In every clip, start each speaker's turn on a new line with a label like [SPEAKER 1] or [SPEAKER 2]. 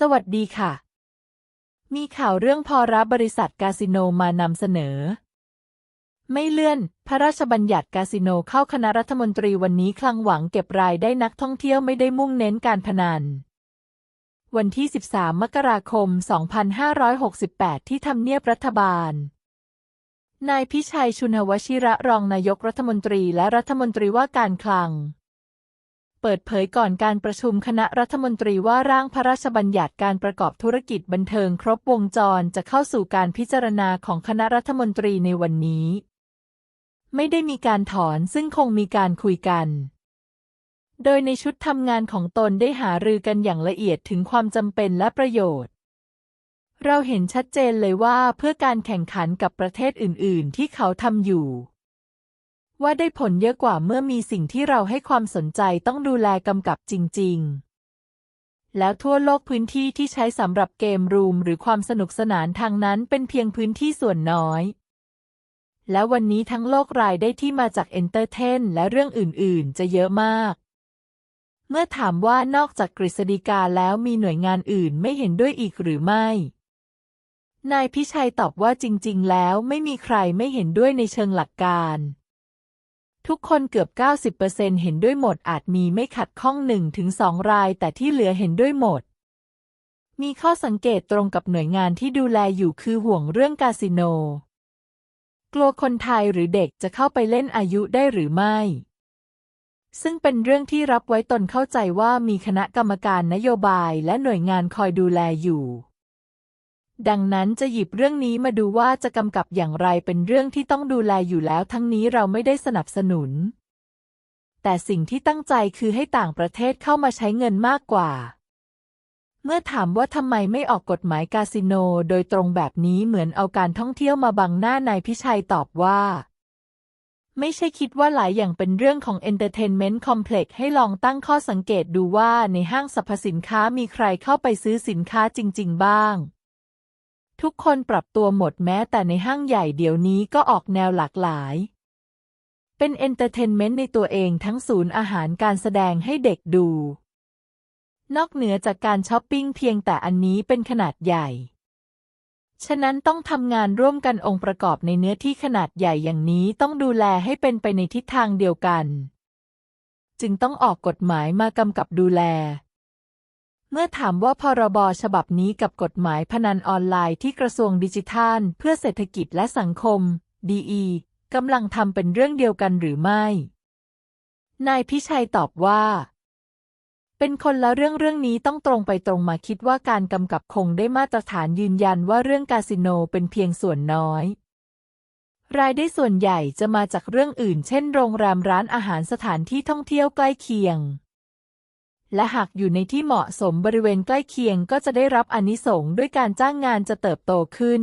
[SPEAKER 1] สวัสดีค่ะ มีข่าวเรื่องพอรับบริษัทคาสิโนมานำเสนอ ไม่เลื่อน พระราชบัญญัติคาสิโนเข้าคณะรัฐมนตรีวันนี้คลังหวังเก็บรายได้นักท่องเที่ยวไม่ได้มุ่งเน้นการพนัน วันที่ 13 มกราคม 2568 ที่ทำเนียบรัฐบาลนายพิชัยชุนวชิระรองนายกรัฐมนตรีและรัฐมนตรีว่าการคลัง เปิดเผยก่อนการประชุมคณะรัฐมนตรีว่าร่างพระราชบัญญัติการประกอบธุรกิจบันเทิงครบวงจรจะเข้าสู่การพิจารณาของคณะรัฐมนตรีในวันนี้ ไม่ได้มีการถอนซึ่งคงมีการคุยกัน โดยในชุดทำงานของตนได้หารือกันอย่างละเอียดถึงความจำเป็นและประโยชน์เราเห็นชัดเจนเลยว่าเพื่อการแข่งขันกับประเทศอื่น ๆ ที่เขาทำอยู่ ว่าได้ผลเยอะกว่าเมื่อมีสิ่งที่เราให้ความสนใจต้องดูแลกำกับจริง ๆแล้วทั่วโลกพื้นที่ที่ใช้สำหรับเกมรูมหรือความสนุกสนานทางนั้นเป็นเพียงพื้นที่ส่วนน้อย และวันนี้ทั้งโลกรายได้ที่มาจากเอนเตอร์เทนและเรื่องอื่น ๆ จะเยอะมาก เมื่อถามว่านอกจากกฤษฎีกาแล้วมีหน่วยงานอื่นไม่เห็นด้วยอีกหรือไม่ นายพิชัยตอบว่าจริง ๆ แล้วไม่มีใครไม่เห็นด้วยในเชิงหลักการ ทุกคนเกือบ 90%เห็นด้วยหมดอาจมีไม่ขัดข้องหนึ่งถึงสองราย แต่ที่เหลือเห็นด้วยหมด มีข้อสังเกตตรงกับหน่วยงานที่ดูแลอยู่คือห่วงเรื่องคาสิโน กลัวคนไทยหรือเด็กจะเข้าไปเล่นอายุได้หรือไม่ ซึ่งเป็นเรื่องที่รับไว้ตนเข้าใจว่ามีคณะกรรมการนโยบายและหน่วยงานคอยดูแลอยู่ ดังนั้นจะหยิบเรื่องนี้มาดูว่าจะกำกับอย่างไรเป็นเรื่องที่ต้องดูแลอยู่แล้วทั้งนี้เราไม่ได้สนับสนุน แต่สิ่งที่ตั้งใจคือให้ต่างประเทศเข้ามาใช้เงินมากกว่า เมื่อถามว่าทำไมไม่ออกกฎหมายคาสิโนโดยตรงแบบนี้เหมือนเอาการท่องเที่ยวมาบังหน้านายพิชัยตอบว่าไม่ใช่คิดว่าหลายอย่างเป็นเรื่องของ Entertainment Complex ให้ลองตั้งข้อสังเกตดูว่าในห้างสรรพสินค้ามีใครเข้าไปซื้อสินค้าจริง ๆ บ้าง ทุกคนปรับตัวหมดแม้แต่ในห้างใหญ่เดี๋ยวนี้ก็ออกแนวหลากหลาย เป็นเอนเตอร์เทนเมนต์ในตัวเองทั้งศูนย์อาหารการแสดงให้เด็กดู นอกเหนือจากการช้อปปิ้งเพียงแต่อันนี้เป็นขนาดใหญ่ ฉะนั้นต้องทำงานร่วมกันองค์ประกอบในเนื้อที่ขนาดใหญ่อย่างนี้ต้องดูแลให้เป็นไปในทิศทางเดียวกัน จึงต้องออกกฎหมายมากำกับดูแล เมื่อถามว่าพรบฉบับนี้กับกฎหมายพนันออนไลน์ที่กระทรวงดิจิทัล เพื่อเศรษฐกิจและสังคมดีกำลังทำเป็นเรื่องเดียวกันหรือไม่ นายพิชัยตอบว่า เป็นคนละเรื่องเรื่องนี้ต้องตรงไปตรงมาคิดว่าการกำกับคงได้มาตรฐานยืนยันว่าเรื่องคาสิโนเป็นเพียงส่วนน้อย รายได้ส่วนใหญ่จะมาจากเรื่องอื่น เช่น โรงแรมร้านอาหารสถานที่ท่องเที่ยวใกล้เคียง และหากอยู่ในที่เหมาะสมบริเวณใกล้เคียงก็จะได้รับอนิสงส์ด้วยการจ้างงานจะเติบโตขึ้น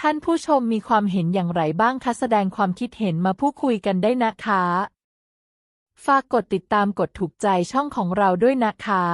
[SPEAKER 1] ท่านผู้ชมมีความเห็นอย่างไรบ้างคะแสดงความคิดเห็นมาพูดคุยกันได้นะคะ ฝากกดติดตามกดถูกใจช่องของเราด้วยนะคะ